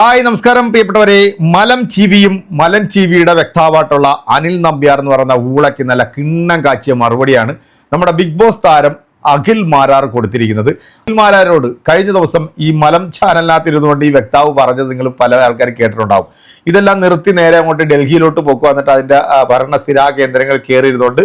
Hi നമസ്കാരം പ്രിയപ്പെട്ടവരെ. മലം ടിവിയും മലം ടിവിയുടെ വ്യക്താവായിട്ടുള്ള അനിൽ നമ്പ്യാർ എന്ന് പറയുന്ന ഊളയ്ക്ക് നല്ല കിണ്ണം കാച്ചിയ മറുപടിയാണ് നമ്മുടെ ബിഗ് ബോസ് താരം അഖിൽ മാരാർ കൊടുത്തിരിക്കുന്നത്. അഖിൽ മാരാരോട് കഴിഞ്ഞ ദിവസം ഈ മലം ചാനലിനകത്തിരുന്നു കൊണ്ട് ഈ വ്യക്താവ് പറഞ്ഞത് നിങ്ങൾ പല ആൾക്കാർ കേട്ടിട്ടുണ്ടാവും. ഇതെല്ലാം നിർത്തി നേരെ അങ്ങോട്ട് ഡൽഹിയിലോട്ട് പോക്കുക എന്നിട്ട് അതിന്റെ ഭരണ സ്ഥിരാ കേന്ദ്രങ്ങൾ കയറിയിരുന്നുകൊണ്ട്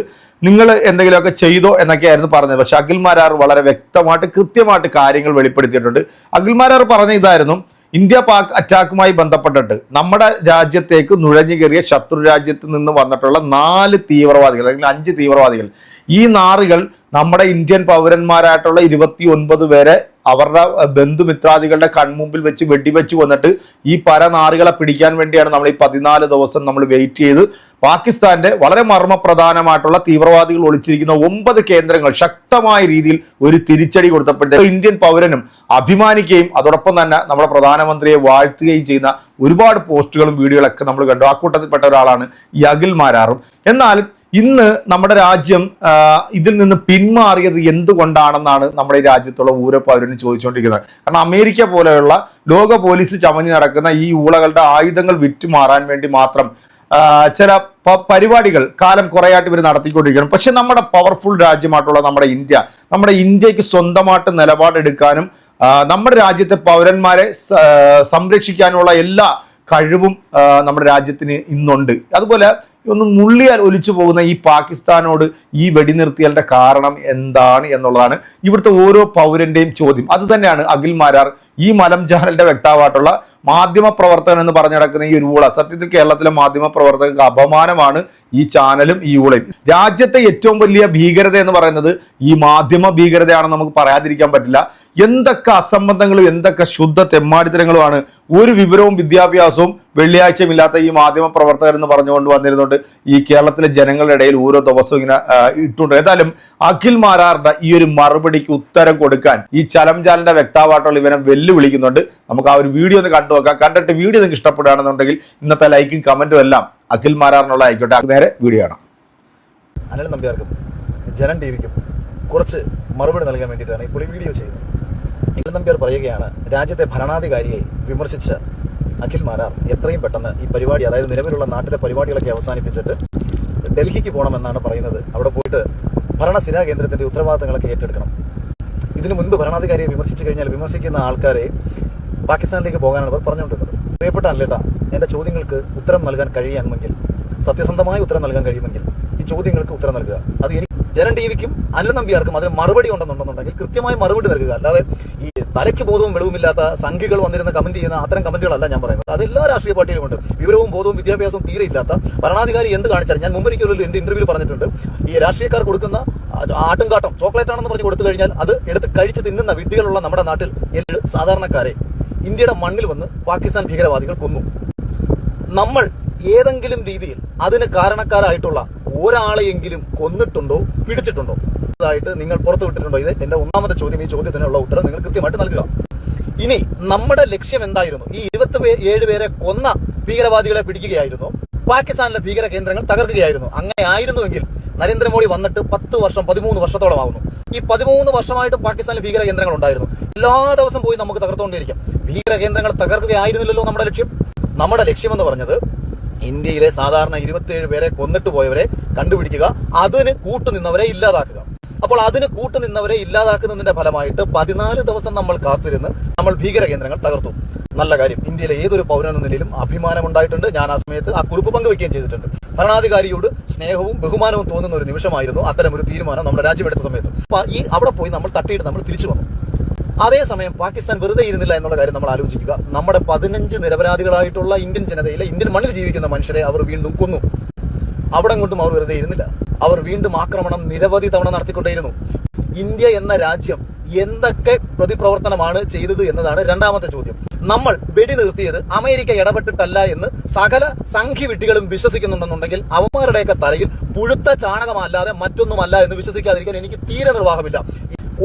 നിങ്ങൾ എന്തെങ്കിലുമൊക്കെ ചെയ്തോ എന്നൊക്കെയായിരുന്നു പറഞ്ഞത്. പക്ഷെ അഖിൽ മാരാർ വളരെ വ്യക്തമായിട്ട് കൃത്യമായിട്ട് കാര്യങ്ങൾ വെളിപ്പെടുത്തിയിട്ടുണ്ട്. അഖിൽ മാരാർ പറഞ്ഞ ഇതായിരുന്നു ഇന്ത്യ പാക് അറ്റാക്കുമായി ബന്ധപ്പെട്ടിട്ട് നമ്മുടെ രാജ്യത്തേക്ക് നുഴഞ്ഞു കയറിയ ശത്രു രാജ്യത്ത് നിന്ന് വന്നിട്ടുള്ള നാല് തീവ്രവാദികൾ അല്ലെങ്കിൽ അഞ്ച് തീവ്രവാദികൾ. ഈ നാറുകൾ നമ്മുടെ ഇന്ത്യൻ പൗരന്മാരായിട്ടുള്ള ഇരുപത്തി ഒൻപത് പേരെ അവരുടെ ബന്ധുമിത്രാദികളുടെ കൺമുമ്പിൽ വെച്ച് വെടിവെച്ച് വന്നിട്ട് ഈ പരനാറുകളെ പിടിക്കാൻ വേണ്ടിയാണ് നമ്മൾ ഈ പതിനാല് ദിവസം നമ്മൾ വെയിറ്റ് ചെയ്ത്. പാകിസ്ഥാന്റെ വളരെ മർമ്മപ്രധാനമായിട്ടുള്ള തീവ്രവാദികൾ ഒളിച്ചിരിക്കുന്ന ഒമ്പത് കേന്ദ്രങ്ങൾ ശക്തമായ രീതിയിൽ ഒരു തിരിച്ചടി കൊടുത്തപ്പോഴത്തെ ഇന്ത്യൻ പൗരനും അഭിമാനിക്കുകയും അതോടൊപ്പം തന്നെ നമ്മുടെ പ്രധാനമന്ത്രിയെ വാഴ്ത്തുകയും ചെയ്യുന്ന ഒരുപാട് പോസ്റ്റുകളും വീഡിയോകളൊക്കെ നമ്മൾ കണ്ടു. ആ കൂട്ടത്തിൽപ്പെട്ട ഒരാളാണ് ഈ അഖിൽ മാരാറും. എന്നാൽ ഇന്ന് നമ്മുടെ രാജ്യം ഇതിൽ നിന്ന് പിന്മാറിയത് എന്തുകൊണ്ടാണെന്നാണ് നമ്മുടെ രാജ്യത്തുള്ള ഓരോ പൗരനും ചോദിച്ചുകൊണ്ടിരിക്കുന്നത് കാരണം അമേരിക്ക പോലെയുള്ള ലോക പോലീസ് ചമഞ്ഞു നടക്കുന്ന ഈ ഊളകളുടെ ആയുധങ്ങൾ വിറ്റുമാറാൻ വേണ്ടി മാത്രം ചില പരിപാടികൾ കാലം കുറേയായിട്ട് ഇവർ നടത്തിക്കൊണ്ടിരിക്കണം പക്ഷെ നമ്മുടെ പവർഫുൾ രാജ്യമായിട്ടുള്ള നമ്മുടെ ഇന്ത്യ നമ്മുടെ ഇന്ത്യയ്ക്ക് സ്വന്തമായിട്ട് നിലപാടെടുക്കാനും നമ്മുടെ രാജ്യത്തെ പൗരന്മാരെ സംരക്ഷിക്കാനുള്ള എല്ലാ കഴിവും നമ്മുടെ രാജ്യത്തിന് ഇന്നുണ്ട്. അതുപോലെ ഒന്ന് മുള്ളിയാൽ ഒലിച്ചു പോകുന്ന ഈ പാകിസ്ഥാനോട് ഈ വെടിനിർത്തിയാലിന്റെ കാരണം എന്താണ് എന്നുള്ളതാണ് ഇവിടുത്തെ ഓരോ പൗരന്റെയും ചോദ്യം. അത് തന്നെയാണ് അഖിൽ മാരാർ ഈ മലം വ്യക്താവായിട്ടുള്ള മാധ്യമ പ്രവർത്തകൻ എന്ന് പറഞ്ഞു നടക്കുന്ന ഈ ഒരു ഊള. സത്യത്തിൽ കേരളത്തിലെ മാധ്യമ പ്രവർത്തകർക്ക് അപമാനമാണ് ഈ ചാനലും ഈ ഊളയും. രാജ്യത്തെ ഏറ്റവും വലിയ ഭീകരത എന്ന് പറയുന്നത് ഈ മാധ്യമ ഭീകരതയാണെന്ന് നമുക്ക് പറയാതിരിക്കാൻ പറ്റില്ല. എന്തൊക്കെ അസംബന്ധങ്ങളും എന്തൊക്കെ ശുദ്ധ തെമ്മാടിത്തരങ്ങളുമാണ്. ഒരു വിവരവും വിദ്യാഭ്യാസവും വെള്ളിയാഴ്ചയും ഇല്ലാത്ത ഈ മാധ്യമ പ്രവർത്തകർ എന്ന് പറഞ്ഞുകൊണ്ട് വന്നിരുന്നുകൊണ്ട് ഈ കേരളത്തിലെ ജനങ്ങളുടെ ഇടയിൽ ഓരോ ദിവസവും ഇങ്ങനെ ഇട്ടുണ്ട്. ഏതായാലും അഖിൽ മാരാറിന്റെ ഈ ഒരു മറുപടിക്ക് ഉത്തരം കൊടുക്കാൻ ഈ ചലംചാലിന്റെ വ്യക്താവായിട്ടുള്ള ഇവനെ വെല്ലുവിളിക്കുന്നുണ്ട്. നമുക്ക് ആ ഒരു വീഡിയോ ഒന്ന് കണ്ടു നോക്കാം. കണ്ടിട്ട് വീഡിയോ നിങ്ങൾക്ക് ഇഷ്ടപ്പെടുകയാണെന്നുണ്ടെങ്കിൽ ഇന്നത്തെ ലൈക്കും കമന്റും എല്ലാം അഖിൽ മാരാറിനുള്ള ആയിക്കോട്ടെ. നേരെ വീഡിയോ ആണ് അനിൽ നമ്പ്യാർക്കും ജനം ടി വിക്കും കുറച്ച് മറുപടി നൽകാൻ വേണ്ടിയിട്ടാണ് ഇപ്പോൾ ഈ വീഡിയോ ചെയ്യുന്നത്. നമ്പ്യാർ പറയുകയാണ് രാജ്യത്തെ ഭരണാധികാരിയെ വിമർശിച്ച് അഖിൽ മാരാർ എത്രയും പെട്ടെന്ന് ഈ പരിപാടി അതായത് നിലവിലുള്ള നാട്ടിലെ പരിപാടികളൊക്കെ അവസാനിപ്പിച്ചിട്ട് ഡൽഹിക്ക് പോകണമെന്നാണ് പറയുന്നത്. അവിടെ പോയിട്ട് ഭരണസിരാ കേന്ദ്രത്തിന്റെ ഉത്തരവാദിത്തങ്ങളൊക്കെ ഏറ്റെടുക്കണം. ഇതിനു മുൻപ് ഭരണാധികാരിയെ വിമർശിച്ചു കഴിഞ്ഞാൽ വിമർശിക്കുന്ന ആൾക്കാരെ പാകിസ്ഥാനിലേക്ക് പോകാനാണ് അവർ പറഞ്ഞുകൊണ്ടിരുന്നത്. പ്രിയപ്പെട്ട അല്ലേട്ട എന്റെ ചോദ്യങ്ങൾക്ക് ഉത്തരം നൽകാൻ കഴിയാമെങ്കിൽ സത്യസന്ധമായ ഉത്തരം നൽകാൻ കഴിയുമെങ്കിൽ ഈ ചോദ്യങ്ങൾക്ക് ഉത്തരം നൽകുക. അത് എനിക്ക് ജനൻ ടി വിക്കും അല്ല നമ്പിയാർക്കും അതിന് മറുപടി ഉണ്ടെന്നുണ്ടെന്നുണ്ടെങ്കിൽ കൃത്യമായി മറുപടി നൽകുക. അല്ലാതെ ഈ തലയ്ക്ക് ബോധവും വെളിവുമില്ലാത്ത സംഖ്യകൾ വന്നിരുന്ന കമന്റ് ചെയ്യുന്ന അത്തരം കമന്റുകളല്ല ഞാൻ പറയുന്നത്. അത് എല്ലാ രാഷ്ട്രീയ പാർട്ടിയിലുമുണ്ട്. വിവരവും ബോധവും വിദ്യാഭ്യാസവും തീരെ ഇല്ലാത്ത ഭരണാധികാരി എന്ത് കാണിച്ചാലും ഞാൻ മുമ്പ് ഒരു എന്റെ ഇന്റർവ്യൂ പറഞ്ഞിട്ടുണ്ട്. ഈ രാഷ്ട്രീയക്കാർ കൊടുക്കുന്ന ആട്ടും കാട്ടം ചോക്ലേറ്റ് ആണെന്ന് പറഞ്ഞ് കൊടുത്തു കഴിഞ്ഞാൽ അത് എടുത്ത് കഴിച്ച് തിന്നുന്ന വിഡ്ഢികളുള്ള നമ്മുടെ നാട്ടിൽ സാധാരണക്കാരെ ഇന്ത്യയുടെ മണ്ണിൽ വന്ന് പാകിസ്ഥാൻ ഭീകരവാദികൾ കൊന്നു. നമ്മൾ ഏതെങ്കിലും രീതിയിൽ അതിന് കാരണക്കാരായിട്ടുള്ള ഒരാളെയെങ്കിലും കൊന്നിട്ടുണ്ടോ പിടിച്ചിട്ടുണ്ടോ? ായിട്ട് നിങ്ങൾ പുറത്തു വിട്ടിട്ടുണ്ടോ? ഇത് എന്റെ ഒന്നാമത്തെ ചോദ്യം ഈ ചോദ്യത്തിനുള്ള ഉത്തരം നിങ്ങൾ കൃത്യമായിട്ട് നൽകുക. ഇനി നമ്മുടെ ലക്ഷ്യം എന്തായിരുന്നു? ഈ ഇരുപത്തി ഏഴ് പേരെ കൊന്ന ഭീകരവാദികളെ പിടിക്കുകയായിരുന്നു. പാകിസ്ഥാനിലെ ഭീകര കേന്ദ്രങ്ങൾ തകർക്കുകയായിരുന്നു. അങ്ങനെ ആയിരുന്നുവെങ്കിൽ നരേന്ദ്രമോദി വന്നിട്ട് പത്ത് വർഷം പതിമൂന്ന് വർഷത്തോളം ആവുന്നു ഈ പതിമൂന്ന് വർഷമായിട്ട് പാകിസ്ഥാനിലെ ഭീകര കേന്ദ്രങ്ങൾ ഉണ്ടായിരുന്നു. എല്ലാ ദിവസം പോയി നമുക്ക് തകർത്തുകൊണ്ടിരിക്കാം. ഭീകര കേന്ദ്രങ്ങൾ തകർക്കുകയായിരുന്നില്ലല്ലോ നമ്മുടെ ലക്ഷ്യം. നമ്മുടെ ലക്ഷ്യം എന്ന് പറഞ്ഞത് ഇന്ത്യയിലെ സാധാരണ ഇരുപത്തിയേഴ് പേരെ കൊന്നിട്ട് പോയവരെ കണ്ടുപിടിക്കുക അതിന് കൂട്ടുനിന്നവരെ ഇല്ലാതാക്കുക. അപ്പോൾ അതിന് കൂട്ടുനിന്നവരെ ഇല്ലാതാക്കുന്നതിന്റെ ഫലമായിട്ട് പതിനാല് ദിവസം നമ്മൾ കാത്തിരുന്ന് നമ്മൾ ഭീകര കേന്ദ്രങ്ങൾ തകർത്തു. നല്ല കാര്യം ഇന്ത്യയിലെ ഏതൊരു പൗരനെന്ന നിലയിലും അഭിമാനമുണ്ടായിട്ടുണ്ട്. ഞാൻ ആ സമയത്ത് ആ കുറിപ്പ് പങ്കുവയ്ക്കുകയും ചെയ്തിട്ടുണ്ട്. ഭരണാധികാരിയോട് സ്നേഹവും ബഹുമാനവും തോന്നുന്ന ഒരു നിമിഷമായിരുന്നു അത്തരം ഒരു തീരുമാനം നമ്മുടെ രാജ്യമെടുത്ത സമയത്ത്. അപ്പൊ ഈ അവിടെ പോയി നമ്മൾ തട്ടിയിട്ട് നമ്മൾ തിരിച്ചു വന്നു. അതേസമയം പാകിസ്ഥാൻ വെറുതെ ഇരുന്നില്ല എന്നുള്ള കാര്യം നമ്മൾ ആലോചിക്കുക. നമ്മുടെ പതിനഞ്ച് നിരപരാധികളായിട്ടുള്ള ഇന്ത്യൻ ജനതയിലെ ഇന്ത്യൻ മണ്ണിൽ ജീവിക്കുന്ന മനുഷ്യരെ അവർ വീണ്ടും കൊന്നു. അവിടെ കൊണ്ടും അവർ വെറുതെ ഇരുന്നില്ല. അവർ വീണ്ടും ആക്രമണം നിരവധി തവണ നടത്തിക്കൊണ്ടേയിരുന്നു. ഇന്ത്യ എന്ന രാജ്യം എന്തൊക്കെ പ്രതിപ്രവർത്തനമാണ് ചെയ്തത് എന്നതാണ് രണ്ടാമത്തെ ചോദ്യം. നമ്മൾ വെടി നിർത്തിയത് അമേരിക്ക ഇടപെട്ടിട്ടല്ല എന്ന് സകല സംഖ്യവിട്ടികളും വിശ്വസിക്കുന്നുണ്ടെന്നുണ്ടെങ്കിൽ അവന്മാരുടെയൊക്കെ തലയിൽ പുഴുത്ത ചാണകമല്ലാതെ മറ്റൊന്നുമല്ല എന്ന് വിശ്വസിക്കാതിരിക്കാൻ എനിക്ക് തീരെ നിർവാഹമില്ല.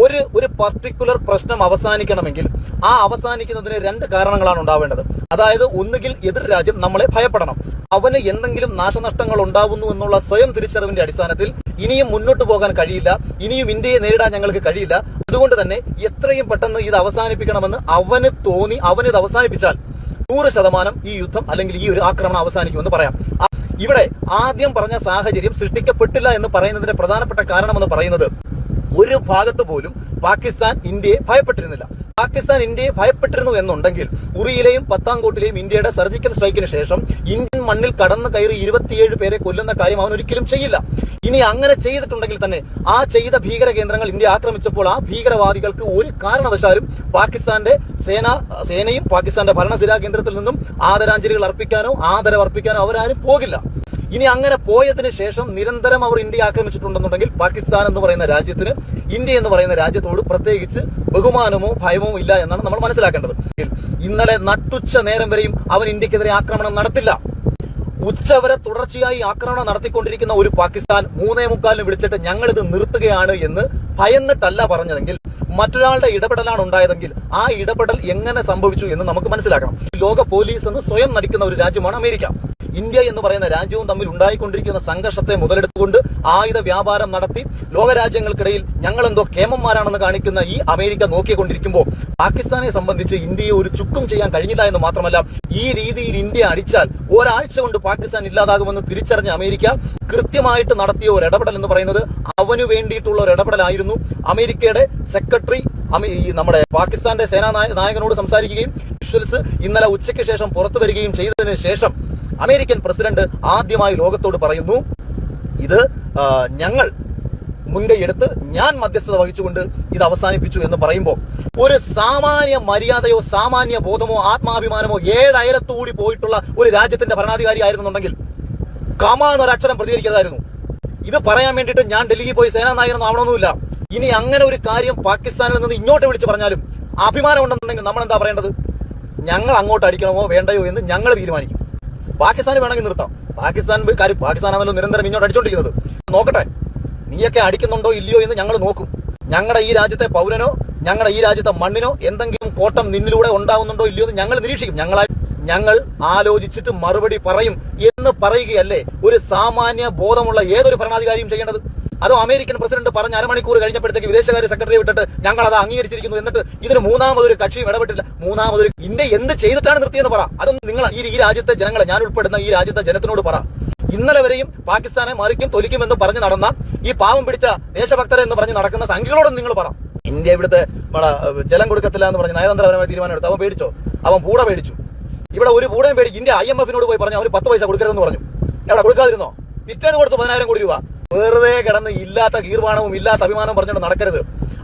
ഒരു ഒരു പർട്ടിക്കുലർ പ്രശ്നം അവസാനിക്കണമെങ്കിൽ ആ അവസാനിക്കുന്നതിന് രണ്ട് കാരണങ്ങളാണ് ഉണ്ടാവേണ്ടത്. അതായത് ഒന്നുകിൽ എതിർ രാജ്യം നമ്മളെ ഭയപ്പെടണം. അവന് എന്തെങ്കിലും നാശനഷ്ടങ്ങൾ ഉണ്ടാവുന്നു എന്നുള്ള സ്വയം തിരിച്ചറിവിന്റെ അടിസ്ഥാനത്തിൽ ഇനിയും മുന്നോട്ട് പോകാൻ കഴിയില്ല. ഇനിയും ഇന്ത്യയെ നേരിടാൻ ഞങ്ങൾക്ക് കഴിയില്ല. അതുകൊണ്ട് തന്നെ എത്രയും പെട്ടെന്ന് ഇത് അവസാനിപ്പിക്കണമെന്ന് അവന് തോന്നി അവൻ ഇത് അവസാനിപ്പിച്ചാൽ നൂറ് ശതമാനം ഈ യുദ്ധം അല്ലെങ്കിൽ ഈ ഒരു ആക്രമണം അവസാനിക്കുമെന്ന് പറയാം. ഇവിടെ ആദ്യം പറഞ്ഞ സാഹചര്യം സൃഷ്ടിക്കപ്പെട്ടില്ല എന്ന് പറയുന്നതിന്റെ പ്രധാനപ്പെട്ട കാരണമെന്ന് പറയുന്നത് ഒരു ഭാഗത്ത് പോലും പാകിസ്ഥാൻ ഇന്ത്യയെ ഭയപ്പെട്ടിരുന്നില്ല. പാകിസ്ഥാൻ ഇന്ത്യയെ ഭയപ്പെട്ടിരുന്നു എന്നുണ്ടെങ്കിൽ ഉറിയിലെയും പത്താംകോട്ടിലെയും ഇന്ത്യയുടെ സർജിക്കൽ സ്ട്രൈക്കിന് ശേഷം ഇന്ത്യൻ മണ്ണിൽ കടന്നു കയറി ഇരുപത്തിയേഴ് പേരെ കൊല്ലുന്ന കാര്യം അവൻ ഒരിക്കലും ചെയ്യില്ല. ഇനി അങ്ങനെ ചെയ്തിട്ടുണ്ടെങ്കിൽ തന്നെ ആ ചെയ്ത ഭീകര കേന്ദ്രങ്ങൾ ഇന്ത്യ ആക്രമിച്ചപ്പോൾ ആ ഭീകരവാദികൾക്ക് ഒരു കാരണവശാലും പാകിസ്ഥാന്റെ സേന സേനയും പാകിസ്ഥാന്റെ ഭരണസിരാ കേന്ദ്രത്തിൽ നിന്നും ആദരാഞ്ജലികൾ അർപ്പിക്കാനോ ആദരവ് അർപ്പിക്കാനോ അവരാരും പോകില്ല. ഇനി അങ്ങനെ പോയതിന് ശേഷം നിരന്തരം അവർ ഇന്ത്യ ആക്രമിച്ചിട്ടുണ്ടെന്നുണ്ടെങ്കിൽ പാകിസ്ഥാൻ എന്ന് പറയുന്ന രാജ്യത്തിന് ഇന്ത്യ എന്ന് പറയുന്ന രാജ്യത്തോട് പ്രത്യേകിച്ച് ബഹുമാനമോ ഭയമോ ഇല്ല എന്നാണ് നമ്മൾ മനസ്സിലാക്കേണ്ടത്. ഇന്നലെ നട്ടുച്ച നേരം വരെയും അവൻ ഇന്ത്യക്കെതിരെ ആക്രമണം നടത്തില്ല. ഉച്ചവരെ തുടർച്ചയായി ആക്രമണം നടത്തിക്കൊണ്ടിരിക്കുന്ന ഒരു പാകിസ്ഥാൻ മൂന്നേ മുക്കാലിന് വിളിച്ചിട്ട് ഞങ്ങളിത് നിർത്തുകയാണ് എന്ന് ഭയന്നിട്ടല്ല പറഞ്ഞതെങ്കിൽ മറ്റൊരാളുടെ ഇടപെടലാണ് ഉണ്ടായതെങ്കിൽ ആ ഇടപെടൽ എങ്ങനെ സംഭവിച്ചു എന്ന് നമുക്ക് മനസ്സിലാക്കണം. ലോക പോലീസ് എന്ന് സ്വയം നടിക്കുന്ന ഒരു രാജ്യമാണ് അമേരിക്ക. ഇന്ത്യ എന്ന് പറയുന്ന രാജ്യവും തമ്മിൽ ഉണ്ടായിക്കൊണ്ടിരിക്കുന്ന സംഘർഷത്തെ മുതലെടുത്തുകൊണ്ട് ആയുധ വ്യാപാരം നടത്തി ലോകരാജ്യങ്ങൾക്കിടയിൽ ഞങ്ങൾ എന്തോ കേമന്മാരാണെന്ന് കാണിക്കുന്ന ഈ അമേരിക്ക നോക്കിക്കൊണ്ടിരിക്കുമ്പോൾ പാകിസ്ഥാനെ സംബന്ധിച്ച് ഇന്ത്യയെ ഒരു ചുക്കും ചെയ്യാൻ കഴിഞ്ഞില്ല എന്ന് മാത്രമല്ല ഈ രീതിയിൽ ഇന്ത്യ അടിച്ചാൽ ഒരാഴ്ച കൊണ്ട് പാകിസ്ഥാൻ ഇല്ലാതാകുമെന്ന് തിരിച്ചറിഞ്ഞ അമേരിക്ക കൃത്യമായിട്ട് നടത്തിയ ഒരു ഇടപെടൽ എന്ന് പറയുന്നത് അവനു വേണ്ടിയിട്ടുള്ള ഒരു ഇടപെടലായിരുന്നു. അമേരിക്കയുടെ സെക്രട്ടറി നമ്മുടെ പാകിസ്ഥാന്റെ സേനാ നായകനോട് സംസാരിക്കുകയും ഇന്നലെ ഉച്ചയ്ക്ക് ശേഷം പുറത്തു വരികയും ചെയ്തതിനു ശേഷം അമേരിക്കൻ പ്രസിഡന്റ് ആദ്യമായി ലോകത്തോട് പറയുന്നു ഇത് ഞങ്ങൾ മുൻകൈയെടുത്ത് ഞാൻ മധ്യസ്ഥത വഹിച്ചുകൊണ്ട് ഇത് അവസാനിപ്പിച്ചു എന്ന് പറയുമ്പോൾ ഒരു സാമാന്യ മര്യാദയോ സാമാന്യ ബോധമോ ആത്മാഭിമാനമോ ഏഴയലത്തുകൂടി പോയിട്ടുള്ള ഒരു രാജ്യത്തിന്റെ ഭരണാധികാരി ആയിരുന്നുണ്ടെങ്കിൽ കമ എന്നൊരക്ഷരം പ്രതികരിക്കുന്നതായിരുന്നു ഇത് പറയാൻ വേണ്ടിയിട്ട് ഞാൻ ഡൽഹിയിൽ പോയി സേനാ നായകനൊന്നും ആവണമെന്നില്ല. ഇനി അങ്ങനെ ഒരു കാര്യം പാകിസ്ഥാനിൽ നിന്ന് ഇങ്ങോട്ട് വിളിച്ച് പറഞ്ഞാലും അഭിമാനം ഉണ്ടെന്നുണ്ടെങ്കിൽ നമ്മൾ എന്താ പറയേണ്ടത്? ഞങ്ങൾ അങ്ങോട്ട് അടിക്കണമോ വേണ്ടയോ എന്ന് ഞങ്ങൾ തീരുമാനിക്കും. പാകിസ്ഥാന് വേണമെങ്കിൽ നിർത്താം. പാകിസ്ഥാൻ കാര്യം പാകിസ്ഥാനാണല്ലോ നിരന്തരം ഇങ്ങോട്ട് അടിച്ചോണ്ടിരിക്കുന്നത്. നോക്കട്ടെ നീയൊക്കെ അടിക്കുന്നുണ്ടോ ഇല്ലയോ എന്ന് ഞങ്ങൾ നോക്കും. ഞങ്ങളുടെ ഈ രാജ്യത്തെ പൗരനോ ഞങ്ങളുടെ ഈ രാജ്യത്തെ മണ്ണിനോ എന്തെങ്കിലും കോട്ടം നിന്നിലൂടെ ഉണ്ടാവുന്നുണ്ടോ ഇല്ലയോ എന്ന് ഞങ്ങൾ നിരീക്ഷിക്കും. ഞങ്ങളായി ഞങ്ങൾ ആലോചിച്ചിട്ട് മറുപടി പറയും എന്ന് പറയുകയല്ലേ ഒരു സാമാന്യ ബോധമുള്ള ഏതൊരു ഭരണാധികാരിയും ചെയ്യേണ്ടത്? അതോ അമേരിക്കൻ പ്രസിഡന്റ് പറഞ്ഞ അരമണിക്കൂർ കഴിഞ്ഞപ്പോഴത്തേക്ക് വിദേശകാര്യ സെക്രട്ടറി വിട്ടിട്ട് ഞങ്ങൾ അത് അംഗീകരിച്ചിരിക്കുന്നു എന്നിട്ട് ഇതിന് മൂന്നാമതൊരു കക്ഷിയും ഇടപെട്ടില്ല. മൂന്നാമതൊരു ഇന്ത്യ എന്ത് ചെയ്തിട്ടാണ് നിർത്തിയെന്ന് പറ. അതൊന്നും നിങ്ങൾ ഈ രാജ്യത്തെ ജനങ്ങളെ ഞാൻ ഉൾപ്പെടുന്ന ഈ രാജ്യത്തെ ജനത്തിനോട് പറ. ഇന്നലെ വരെയും പാകിസ്ഥാനെ മറിക്കും തൊലിക്കുമെന്ന് പറഞ്ഞ് നടന്ന ഈ പാവം പിടിച്ച ദേശഭക്തരെ എന്ന് പറഞ്ഞ് നടക്കുന്ന സംഖ്യകളോടും നിങ്ങൾ പറ. ഇന്ത്യ ഇവിടുത്തെ ജലം കൊടുക്കത്തില്ല എന്ന് പറഞ്ഞ് നയതന്ത്രപരമായ തീരുമാനം എടുത്തു അവൻ പേടിച്ചോ? അവൻ പൂട പേടിച്ചു. ഇവിടെ ഒരു പൂടയും പേടിച്ച് ഇന്ത്യ ഐ എം എഫിനോട് പോയി പറഞ്ഞു അവർ പത്ത് പൈസ കൊടുക്കരുതെന്ന് പറഞ്ഞു. എവിടെ കൊടുക്കാതിരുന്നോ? പിറ്റേന്ന് കൊടുത്തു പതിനായിരം കോടി രൂപ. വെറുതെ കിടന്ന് ഇല്ലാത്ത കീർവാണവും ഇല്ലാത്ത അഭിമാനവും പറഞ്ഞുകൊണ്ട് നടക്കരുത്.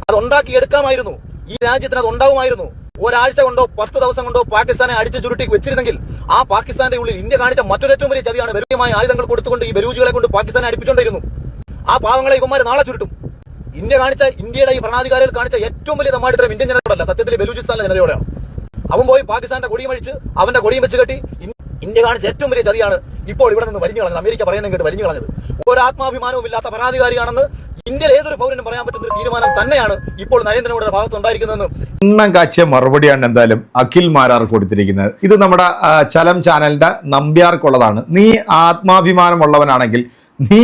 അത് ഉണ്ടാക്കി എടുക്കാമായിരുന്നു. ഈ രാജ്യത്തിന് അത് ഉണ്ടാവുമായിരുന്നു. ഒരാഴ്ച കൊണ്ടോ പത്ത് ദിവസം കൊണ്ടോ പാകിസ്ഥാനെ അടിച്ചു ചുരുട്ടി വെച്ചിരുന്നെങ്കിൽ ആ പാകിസ്ഥാന്റെ ഉള്ളിൽ ഇന്ത്യ കാണിച്ച മറ്റൊരു ഏറ്റവും വലിയ ചതിയാണ് ബലൂയമായ ആയുധങ്ങൾ കൊടുത്തുകൊണ്ട് ഈ ബലൂജികളെ കൊണ്ട് പാകിസ്ഥാനെ അടിപ്പിച്ചുകൊണ്ടിരുന്നു. ആ പാവങ്ങളെ ഇവന്മാർ നാളെ ചുരുട്ടും. ഇന്ത്യ കാണിച്ച ഇന്ത്യയുടെ ഈ ഭരണാധികാരികൾ കാണിച്ച ഏറ്റവും വലിയ തമ്മാടിത്തരം ഇന്ത്യൻ ജനതയോടല്ല. സത്യത്തിൽ ബലൂചിസ്ഥാനിലെ ജനതയോടെയാണ്. അവൻ പോയി പാകിസ്ഥാന്റെ കൊടിയും അഴിച്ച് അവന്റെ കൊടിയും വെച്ച് കെട്ടി ഇന്ത്യ കാണിച്ച ഏറ്റവും വലിയ ചതിയാണ് ഇപ്പോൾ ഇവിടെ നിന്ന് വലിഞ്ഞു കളഞ്ഞത് അമേരിക്ക പറയുന്നത് കേട്ട് വലിഞ്ഞു കളഞ്ഞത്. ഒരു ആത്മാഭിമാനവും ഇല്ലാത്ത പരാതികാരിയാണെന്ന് ഇന്ത്യയിൽ ഏതൊരു പൗരനും പറയാൻ പറ്റുന്ന ഒരു തീരുമാനം തന്നെയാണ് ഇപ്പോൾ നരേന്ദ്രമോദിയുടെ ഭാഗത്ത് ഉണ്ടായിരിക്കുന്നതെന്ന് എണ്ണം കാച്ചിയ മറുപടിയാണ് എന്തായാലും അഖിൽ മാരാർ കൊടുത്തിരിക്കുന്നത്. ഇത് നമ്മുടെ ചലം ചാനലിന്റെ നമ്പ്യാർക്കുള്ളതാണ്. നീ ആത്മാഭിമാനമുള്ളവനാണെങ്കിൽ നീ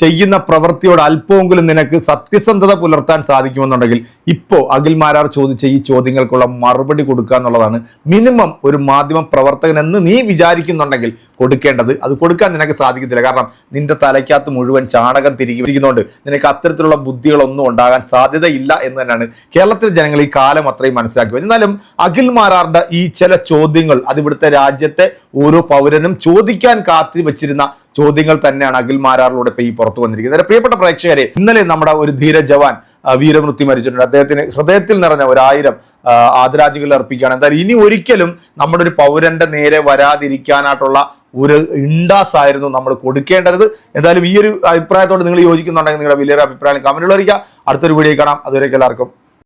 ചെയ്യുന്ന പ്രവൃത്തിയോട് അല്പമെങ്കിലും നിനക്ക് സത്യസന്ധത പുലർത്താൻ സാധിക്കുമെന്നുണ്ടെങ്കിൽ ഇപ്പോൾ അഖിൽ മാരാർ ചോദിച്ച ഈ ചോദ്യങ്ങൾക്കുള്ള മറുപടി കൊടുക്കുക എന്നുള്ളതാണ് മിനിമം ഒരു മാധ്യമ പ്രവർത്തകൻ എന്ന് നീ വിചാരിക്കുന്നുണ്ടെങ്കിൽ കൊടുക്കേണ്ടത്. അത് കൊടുക്കാൻ നിനക്ക് സാധിക്കത്തില്ല. കാരണം നിന്റെ തലയ്ക്കകത്ത് മുഴുവൻ ചാണകം തിരികെ ഇരിക്കുന്നതുകൊണ്ട് നിനക്ക് അത്തരത്തിലുള്ള ബുദ്ധികളൊന്നും ഉണ്ടാകാൻ സാധ്യതയില്ല എന്ന് തന്നെയാണ് കേരളത്തിലെ ജനങ്ങൾ ഈ കാലം അത്രയും മനസ്സിലാക്കി. എന്നാലും അഖിൽ ഈ ചില ചോദ്യങ്ങൾ അത് ഇവിടുത്തെ രാജ്യത്തെ ഓരോ പൗരനും ചോദിക്കാൻ കാത്തി വെച്ചിരുന്ന ചോദ്യങ്ങൾ തന്നെയാണ് അഖിൽ മാരാറിലൂടെ ഇപ്പൊ ഈ പുറത്തു വന്നിരിക്കുന്നത്. പ്രിയപ്പെട്ട പ്രേക്ഷകരെ ഇന്നലെ നമ്മുടെ ഒരു ധീര ജവാൻ വീരമൃത്യു മരിച്ചിട്ടുണ്ട്. അദ്ദേഹത്തിന് ഹൃദയത്തിൽ നിറഞ്ഞ ഒരായിരം ആദരാഞ്ജലികൾ അർപ്പിക്കുകയാണ്. എന്തായാലും ഇനി ഒരിക്കലും നമ്മുടെ ഒരു പൗരന്റെ നേരെ വരാതിരിക്കാനായിട്ടുള്ള ഒരു ഇണ്ടാസ് ആയിരുന്നു നമ്മൾ കൊടുക്കേണ്ടത്. എന്തായാലും ഈ ഒരു അഭിപ്രായത്തോട് നിങ്ങൾ യോജിക്കുന്നുണ്ടെങ്കിൽ നിങ്ങളുടെ വലിയൊരു അഭിപ്രായം കമന്റുകൾ അറിയിക്കുക. അടുത്തൊരു വീഡിയോ കാണാം. അതുവരേക്കും എല്ലാവർക്കും.